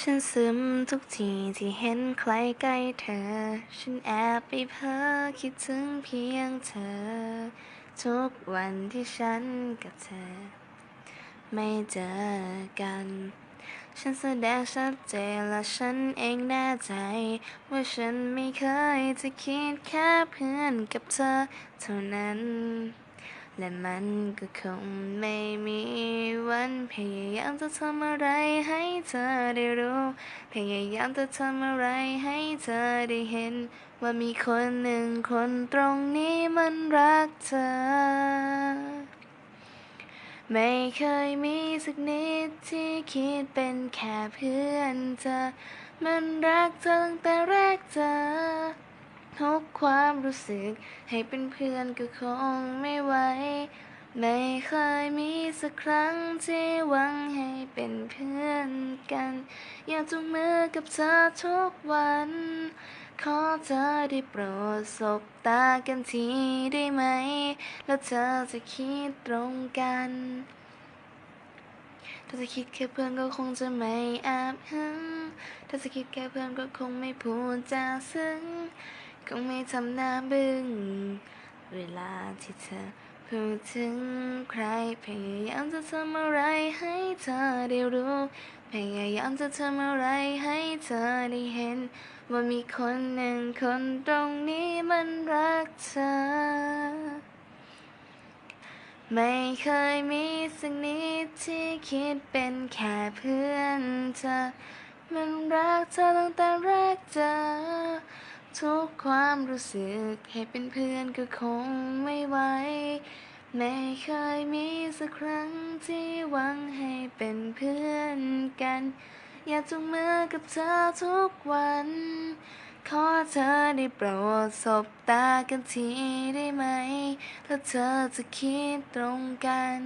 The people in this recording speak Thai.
ฉันซึมทุกทีที่เห็นใครใกล้เธอ ฉันแอบไปเพ้อคิดถึงเพียงเธอ ทุกวันที่ฉันกับเธอ ไม่เจอกัน ฉันแสดงชัดเจนและฉันเองแน่ใจ ว่าฉันไม่เคยจะคิดแค่เพื่อนกับเธอเท่านั้น และมันก็คงไม่มีวันพยายามจะทำอะไรให้เธอได้รู้ พยายามจะทำอะไรให้เธอได้เห็น ว่ามีคนหนึ่งคนตรงนี้มันรักเธอ ไม่เคยมีสักนิดที่คิดเป็นแค่เพื่อนเธอ มันรักเธอตั้งแต่แรกเจอ ทุกความรู้สึก ให้เป็นเพื่อนก็คงไม่ไหว ไม่เคยมีสักครั้งที่หวังให้เป็นเพื่อนกัน อยากจุงมือกับเธอทุกวัน ขอเธอได้โปรดสบตากันทีได้ไหม แล้วเธอจะคิดตรงกันถ้าจะคิดแค่เพื่อนก็คงจะไม่แอบหึงถ้าจะคิดแค่เพื่อนก็คงไม่พูดจาซึ้ง คงไม่ทำหน้าบึ้ง เวลาที่เธอพูดถึงใคร พยายามจะทำอะไรให้เธอได้รู้ พยายามจะทำอะไรให้เธอได้เห็น ว่ามีคนหนึ่งคนตรงนี้มันรักเธอ ไม่เคยมีสักนิดที่คิดเป็นแค่เพื่อนเธอ มันรักเธอตั้งแต่แรกเจอ ทุกความรู้สึกให้เป็นเพื่อนก็คงไม่ไหว ไม่เคยมีสักครั้งที่หวังให้เป็นเพื่อนกัน อยากจุงมือกับเธอทุกวัน ขอเธอได้โปรดสบตากันทีได้ไหมแล้วเธอจะคิดตรงกัน